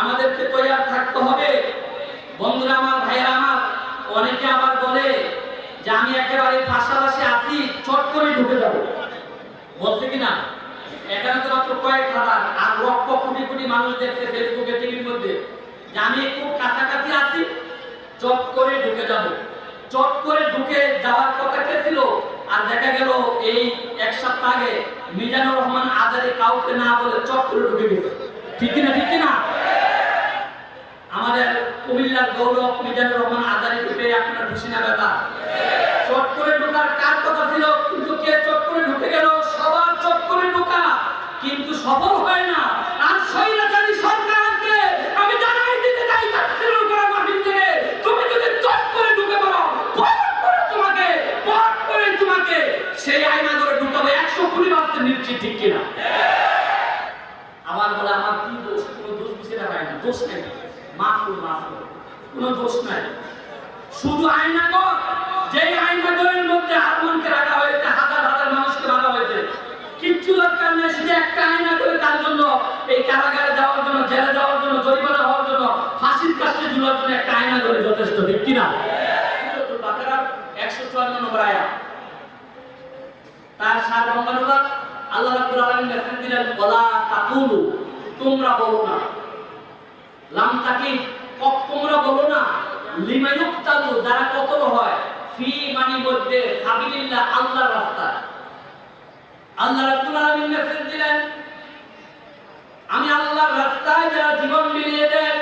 আমাদেরকে তৈয়ার থাকতে হবে। বন্ধুরা আমার, ভাইয়েরা আমার, অনেকে আবার বলে যে আমি একেবারে পাশাপাশি আছি, চট করে ঢুকে যাব। বলছে কি না? এখানে তো মাত্র কয়েক হাজার, আর লক্ষ কোটি কোটি মানুষ দেখছে ফেসবুকে টিভির মধ্যে। যে আমি খুব কাছাকাছি আছি, চট করে ঢুকে যাব। চট করে ঢুকে যাওয়ার কথা কে ছিল, আর দেখা গেল এই এক সপ্তাহ আগে মিজানুর রহমান আজারে কাউকে না বলে চট করে ঢুকে গেছে। ঠিক কিনা ঠিক কিনা? আমাদের কুমিল্লার গৌরব মিজানুর রহমান আদারি ঢুকে আপনারা না ব্যাপার। চট করে ঢোকার কার কথা ছিল? কিন্তু কে চট করে ঢুকে গেল? সবার চট করে ঢোকা। কিন্তু সফল হয় না আর স্বৈরাচারী সরকারকে আমি জানাই দিতে চাই তাফসীরুল কোরআন মাহফিল থেকে তুমি যদি চট করে ঢুকে পড়ো পট করে তোমাকে পট করে তোমাকে সেই আয়না করে ঢুকাবে একশো কুড়ি মাত্র নিশ্চিত ঠিক কিনা আমার বলে আমার কি দোষ কোনো দোষ বুঝে না হয় না দোষ নেই মাফ করো মাফ করো কোনো দোষ নাই শুধু আয়নাগর যেই আয়নাগরের মধ্যে আরমানকে রাখা হয়েছে, হাজার হাজার মানুষকে মারা হয়েছে, কিচ্ছু দরকার নেই, শুধু একটা আয়না করে তার জন্য এই কারাগারে যাওয়ার জন্য, জেলে যাওয়ার জন্য, জরিমানা হওয়ার জন্য, ফাঁসির কাছে ঝুলার জন্য একটা আয়না করে যথেষ্ট, ঠিক কিনা? একশো চুয়ান্ন নম্বর আয়া। তার সার রহমানুল্লাহ আল্লাহ রাব্বুল দিলেন, ওয়ালা তাকুলু, তোমরা বলো না। লাম তাকি কক তোমরা বলো না। লিমা যারা কতল হয়, ফি মানি মধ্যে সাবিলিল্লাহ আল্লাহর রাস্তা। আল্লাহ রাব্বুল আলামিন মেসেজ দিলেন, আমি আল্লাহর রাস্তায় যারা জীবন বিলিয়ে দেয়,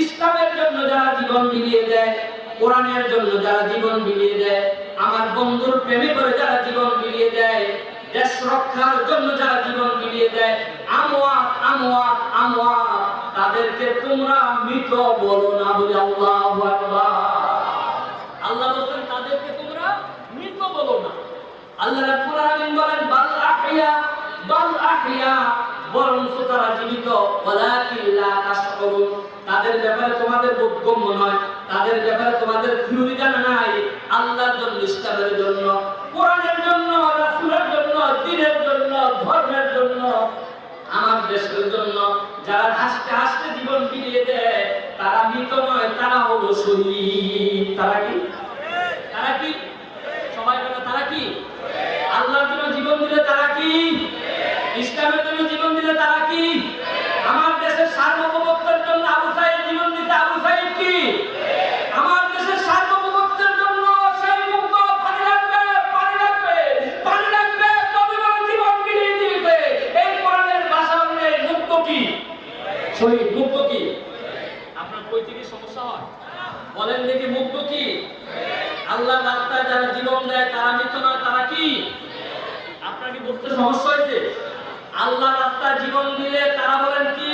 ইসলামের জন্য যারা জীবন বিলিয়ে দেয়, কোরআনের জন্য যারা জীবন বিলিয়ে দেয়, আমার বন্ধুর প্রেমে করে যারা জীবন বিলিয়ে দেয়, দেশ রক্ষার জন্য যারা জীবন বিলিয়ে দেয় আমওয়াত আমওয়াত আমওয়াত তাদেরকে তোমরা মৃত বলো না বলে আল্লাহু আল্লাহ বলেন তাদেরকে তোমরা মৃত বলো না। আল্লাহ বলেন, বাল আহইয়া বাল আহইয়া। বরং তারা জীবিত। ওয়ালাকিন লা তাশকুরুন। তাদের ব্যাপারে তোমাদের বোধগম্য নয়। তাদের ব্যাপারে তোমাদের থিওরি জানা নাই। আল্লাহর জন্য জন্য। কোরআনের জন্য রাসূলের জন্য দ্বীনের জন্য ধর্মের জন্য দেশের জন্য যারা হাসতে হাসতে জীবন বিলিয়ে দেয়, তারা মৃত নয়, তারা হলো শহীদ। তারা কি? তারা কি? সবাই বলে, তারা কি? আল্লাহর জন্য জীবন দিলে তারা কি? ইসলামের জন্য জীবন দিলে তারা কি? আমার দেশের সার্বভৌমত্বের জন্য আবু সাইদ জীবন দিতে আবু সাইদ কি আমার দেশের সার্বভৌমত্বের জন্য সেই মুক্ত পানি লাগবে পানি লাগবে পানি লাগবে তবে বড় জীবন বিলিয়ে দিবে এই কোরআনের ভাষা অনুযায়ী মুক্ত কি শহীদ মুক্ত কি আপনার কই থেকে সমস্যা হয় বলেন দেখি মুক্ত কি আল্লাহ রাস্তায় যারা জীবন দেয় তারা মৃত নয় তারা কি আপনার কি বুঝতে সমস্যা হয়েছে আল্লাহ রাস্তায় জীবন দিলে তারা বলেন কি?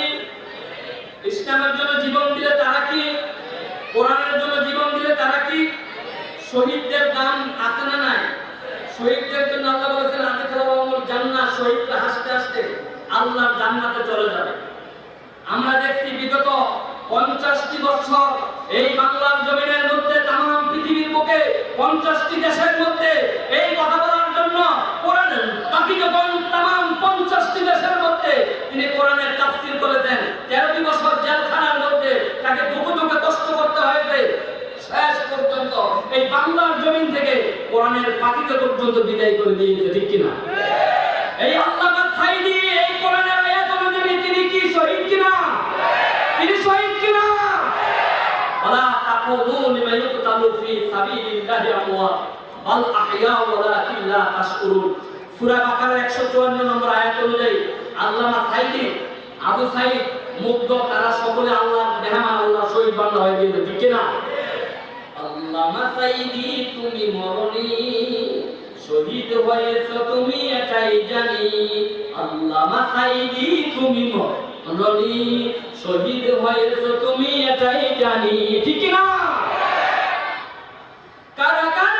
ইসলামের জন্য জীবন দিলে তারা কি? কোরআনের জন্য জীবন দিলে তারা কি? শহীদদের দাম আছে না নাই? শহীদদের জন্য আল্লাহ বলেছেন আদি খেলাবাবুর জান্নাত। শহীদরা হাসতে হাসতে আল্লাহর জান্নাতে চলে যাবে। আমরা দেখছি বিগত পঞ্চাশটি বছর এই বাংলার জমিনের মধ্যে তাম পৃথিবীর বুকে পঞ্চাশটি দেশের মধ্যে এই কথা বলার জন্য কোরআন বাকি যখন তাম পঞ্চাশটি দেশের মধ্যে তিনি কোরআনের তাফসির করেছেন, তেরোটি বছর জেলখানার মধ্যে তাকে দুঃখে দুঃখে কষ্ট করতে হয়েছে। শেষ পর্যন্ত এই বাংলার জমিন থেকে কোরআনের পাখিকে পর্যন্ত বিদায় করে দিয়েছে, ঠিক কিনা? এই আল্লাহ সাইদি এই কোরআনের আয়াত অনুযায়ী তিনি কি শহীদ কিনা? তিনি শহীদ কিনা? ওয়ালা তাকুলু লিমা ইউকতালু ফি সাবিলিল্লাহি আমওয়াত বাল আহইয়া ওয়ালাকিন লা তাশকুরুন। সূরা বাকারার 154 নম্বর আয়াত অনুযায়ী আল্লামা সাইদি আবু সাইদ মুগ্ধ, তারা সকলে আল্লাহর মেহমান আল্লাহ শহীদ হয়ে গিয়েছে। ঠিক কিনা? আল্লামা সাইদি তুমি মরনি। শহীদ হয়েছ তুমি এটাই জানি। আল্লামা সাইদি তুমি মরনি। শহীদ হয়েছ তুমি এটাই জানি। ঠিক না কারাগারে কাটালে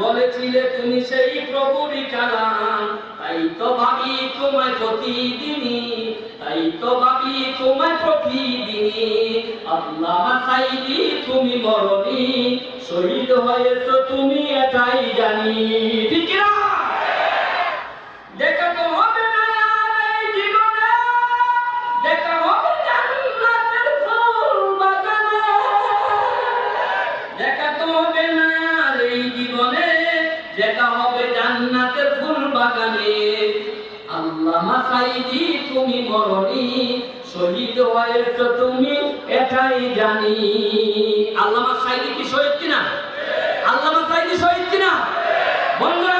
বলেছিলে তুমি সেই প্রভুরই কালাম। তাই তো ভাবি তোমায় প্রতিদিনই, তাই তো ভাবি তোমায় প্রতিদিনই। আল্লাহ সাইদি তুমি মরণি, শহীদ হয়েছ তুমি এটাই জানি। ঠিক না দেখা সাইদি তুমি মরণি, শহীদ হয়েছ তুমি এটাই জানি। আল্লামা সাইদি কি শহীদ কিনা? আল্লামা সাইদি শহীদ কিনা? বন্ধুরা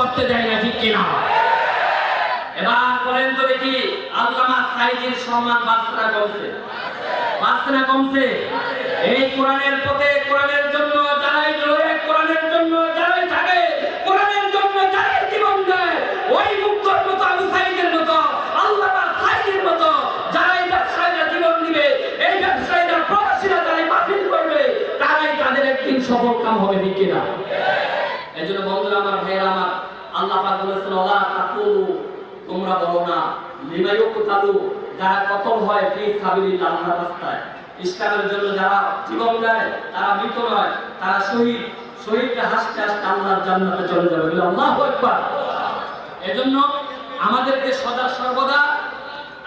করতে দেয় না, ঠিক কিনা? এবার বলেন তো দেখি, আল্লামা সাইদির সম্মান বাঁচনা কমছে। বাঁচনা কমছে? এই কোরআনের পথে, কোরআনের জন্য যারাই লড়ে কোরআনের জন্য যারাই থাকে, কোরআনের জন্য যারাই জীবন দেয়, ওই মুক্তর মতো আবু সাইদের মতো আল্লামা সাইদের মতো যারাই ব্যবসায়ীরা জীবন দিবে এই ব্যবসায়ীরা প্রবাসীরা যারাই বাতিল করবে তারাই তাদের একদিন সফল কাম হবে ঠিক কিনা এই জন্য বন্ধুরা আমার ভাইয়েরা আমার আল্লাহ পাক বলেছেন ওলা তাকুলু তোমরা বলো না লিমায়ু কুতালু যারা কতল হয় ফি সাবিলিল্লাহ আল্লাহর রাস্তায়, ইসলামের জন্য যারা জীবন দেয়, তারা মৃত নয়, তারা শহীদ। শহীদরা হাসতে হাসতে আল্লাহর জান্নাতে চলে যাবে বলে আল্লাহু আকবার। এজন্য আমাদেরকে সদা সর্বদা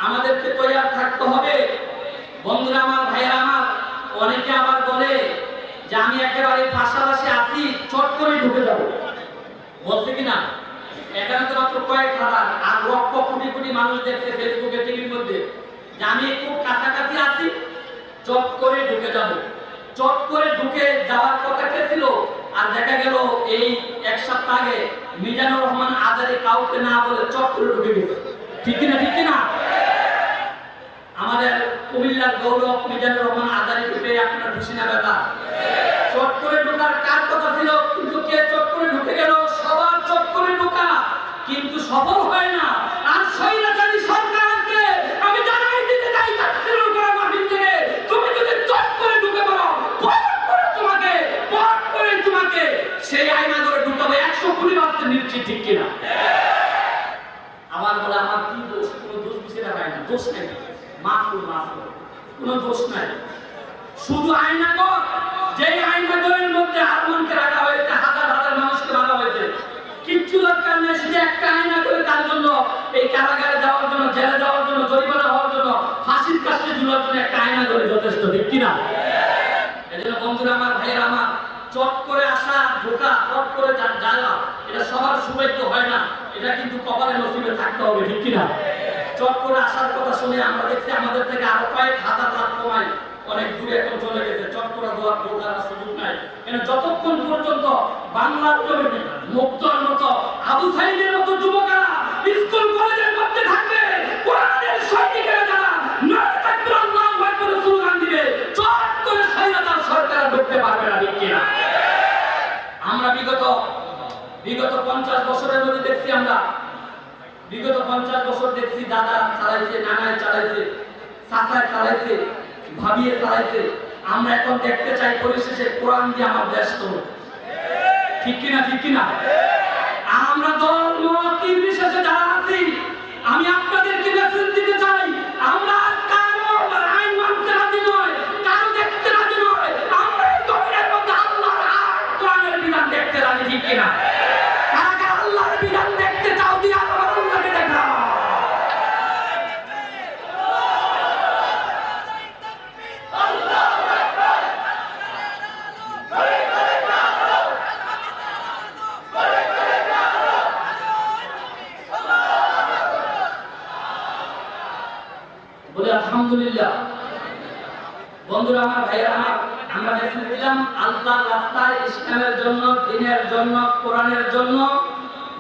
আমাদেরকে তৈয়ার থাকতে হবে। বন্ধুরা আমার ভাইয়া আমার, অনেকে আবার বলে যে আমি একেবারে পাশাপাশি আছি, চট করে ঢুকে যাব। বলছে কি না এখানে তো মাত্র কয়েক হাজার, আর লক্ষ কোটি কোটি মানুষ দেখছে ফেসবুকে টিভির মধ্যে। যে আমি খুব কাছাকাছি আছি, চট করে ঢুকে যাব। চট করে ঢুকে যাওয়ার কথা কে ছিল? আর দেখা গেল এই এক সপ্তাহ আগে মিজানুর রহমান আজারে কাউকে না বলে চট করে ঢুকে গেছে। ঠিক কিনা ঠিক কিনা? আমাদের কুমিল্লার গৌরব মিজানুর রহমান আজারিকে পেয়ে আপনারা খুশি না, ব্যাপার? চট করে ঢোকার কার কথা ছিল কিন্তু কে চট করে ঢুকে গেল সবার চট করে ঢোকা কিন্তু সফল হয় না আর স্বৈরাচারী সরকারকে আমি জানাই দিতে চাই তাফসীরুল কোরআন মাহফিল থেকে তুমি যদি চট করে ঢুকে পড়ো পট করে তোমাকে পট করে তোমাকে সেই আয়না করে ঢুকাবে একশো কুড়ি বাড়তে নিচ্ছি ঠিক কিনা আমার বলে আমার কি দোষ কোনো দোষ বুঝে রাখায় না দোষ নাই মাফুল মাফুল কোনো দোষ নাই। শুধু আয়নাগর যেই আয়নাগরের মধ্যে আরমানকে রাখা হয়েছে, হাজার হাজার মানুষকে মারা হয়েছে, কিচ্ছু দরকার নেই, শুধু একটা আয়না করে তার জন্য এই কারাগারে যাওয়ার জন্য, জেলে যাওয়ার জন্য, জরিমানা হওয়ার জন্য, ফাঁসির কাছে ঝুলার জন্য একটা আয়না করে যথেষ্ট, ঠিক কিনা? এই জন্য বন্ধুরা আমার, ভাইয়েরা আমার, চট করে আসা, ঢোকা চট করে যাওয়া এটা সবার সৌভাগ্য হয় না, এটা কিন্তু কপালে নসিবে থাকতে হবে, ঠিক কিনা? চট করে আসার কথা শুনে আমরা দেখছি আমাদের থেকে আরও কয়েক হাজার লাখ কমাই অনেক দূরে এখন চলে গেছে। চট করে আর সুযোগ নাই। কেন যতক্ষণ পর্যন্ত বাংলার জমিনে মুক্তর মতো আবু সাইদের মতো যুবকেরা স্কুল, কলেজের মধ্যে থাকবে, কোরআনের সৈনিকেরা আমরা বিগত বিগত পঞ্চাশ বছরের মধ্যে দেখছি আমরা বিগত পঞ্চাশ বছর দেখছি দাদা চালাইছে, নানায় চালাইছে, চাচায় চালাইছে, ভাবিয়ে চালাইছে। আমরা এখন দেখতে চাই পরিশেষে কোরআন দিয়ে আমার ব্যস্ত ঠিক কিনা ঠিক কিনা? আমরা দল মত নির্বিশেষে যারা আছি, আমি আপনাদেরকে মেসেজ দিতে চাই আমরা আর কারও আইন মানতে রাজি নয় কারও দেখতে রাজি নয় আমরা এই জমিনের মধ্যে আল্লাহর আর কোরআনের বিধান দেখতে রাজি ঠিক কিনা কারা কারা আল্লাহর বিধান দেখতে চাও দিয়ে আমার আল্লাহকে দেখাও বলে আলহামদুলিল্লাহ। বন্ধুরা, আমার ভাইয়েরা, আমার আমরা মেসেজ দিলাম আল্লাহর রাস্তায় ইসলামের জন্য, দিনের জন্য, কোরআনের জন্য,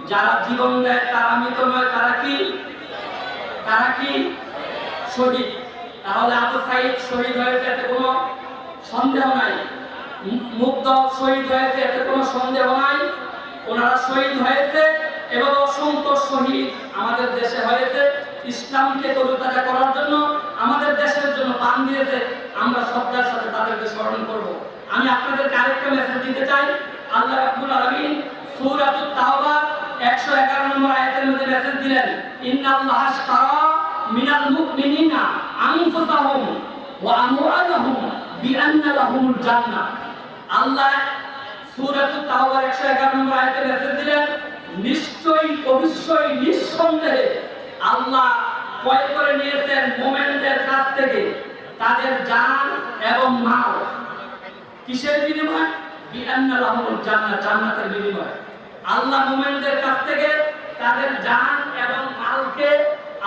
যারা জীবন দেয় তারা মৃত নয়, তারা কি? তারা কি? শহীদ। তাহলে আবু সাইদ শহীদ হয়েছে এতে কোনো সন্দেহ নাই। মুগ্ধ শহীদ হয়েছে এতে কোনো সন্দেহ নাই। ওনারা শহীদ হয়েছে এবং অসংখ্য শহীদ আমাদের দেশে হয়েছে। ইসলামকে তরুতাজা করার জন্য আমাদের দেশের জন্য পান দিয়েছে, আমরা শ্রদ্ধার সাথে তাদেরকে স্মরণ করব। আমি আপনাদেরকে আরেকটা মেসেজ দিতে চাই। আল্লাহ রাব্বুল আলামিন সূরাতুত তাওবা 111 নম্বর আয়াতের মধ্যে মেসেজ দিলেন, ইন্নাল্লাহ আশতারা মিনাল মুমিনিনা আনফুসাহুম ওয়া আমওয়ালাহুম বিআন্না লাহুমুল জান্নাহ। আল্লাহ সূরাতুত তাওবার 111 নম্বর আয়াতে মেসেজ দিলেন, নিশ্চয়ই, অবশ্যই, নিঃসন্দেহে আল্লাহ ক্রয় করে নিয়েছেন মোমেনদের কাছ থেকে তাদের জান এবং মাল। কিসের বিনিময়? বিআন্না লাহুমুল জান্নাহ, জান্নাতের বিনিময়। আল্লাহ মুমিনদের কাছ থেকে তাদের জান এবং মালকে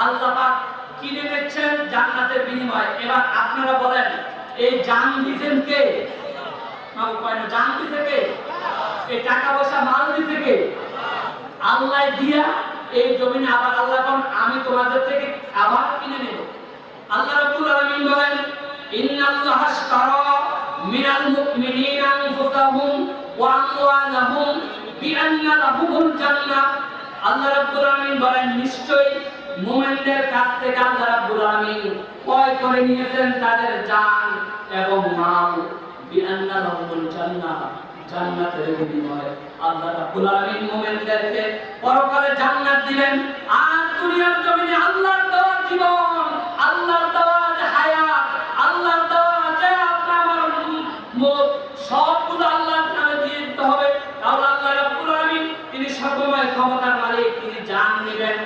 আল্লাহ পাক কিনে নিচ্ছেন জান্নাতের বিনিময়। এবার আপনারা বলেন, এই জান দিছেন কে? জান দিছে কে? এই টাকা পয়সা মাল দিছে কে? আল্লাহ দিয়া এই জমিনে আবার আল্লাহ কোন আমি তোমাদের থেকে আবার কিনে নেব। আল্লাহ রাব্বুল আলামিন বলেন, ইন্নাল্লাহ আশতারা মিনাল মুমিনিনা আনফুসাহুম ওয়া আমওয়ালাহুম বিআন্না লাহুমুল জান্নাহ। আল্লাহ রাব্বুল আলামিন বলেন, নিশ্চয়ই মুমিনদের কাছ থেকে আল্লাহ রাব্বুল আলামিন ক্রয় করে নিয়েছেন তাদের জান এবং মাল। বিআন্না লাহুমুল জান্নাহ। জান্নাতের বিনিময়ে আল্লাহ রাব্বুল আলামিন মুমিনদেরকে পরকালে জান্নাত দিবেন। আর দুনিয়ার জমিনে আল্লাহর দেওয়া জীবন, আল্লাহর দেওয়া হায়াত, আল্লাহর দেওয়া যে আপনার আমার সবগুলো আল্লাহর নামে দিয়ে দিতে হবে। তাহলে আল্লাহ রাব্বুল আলামিন তিনি সর্বময় ক্ষমতার মালিক, তিনি জান নেবেন,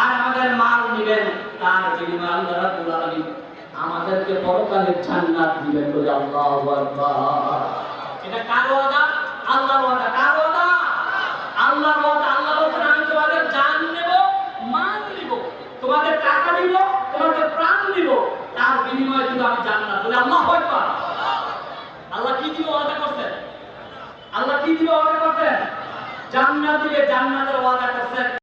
আর আমাদের মাল নেবেন। তার বিনিময়ে আল্লাহ রাব্বুল আলামিন আমাদেরকে পরকালে জান্নাত দিবেন বলে আল্লাহু আকবার। এটা কার ওয়াদা? আল্লাহর ওয়াদা। কার ওয়াদা? আল্লাহর ওয়াদা। আল্লাহ বলছেন, আমি তোমাদের জান নেব মাল নিব তোমাদের টাকা নিব তোমাদের প্রাণ নিব তার বিনিময়ে কিন্তু আমি জান্নাত বলে। আল্লাহ আকবার। আল্লাহ কি দিবে ওয়াদা করছেন? আল্লাহ কি দিবে ওয়াদা করছেন? জান্নাত দিবে জান্নাতের ওয়াদা করছেন।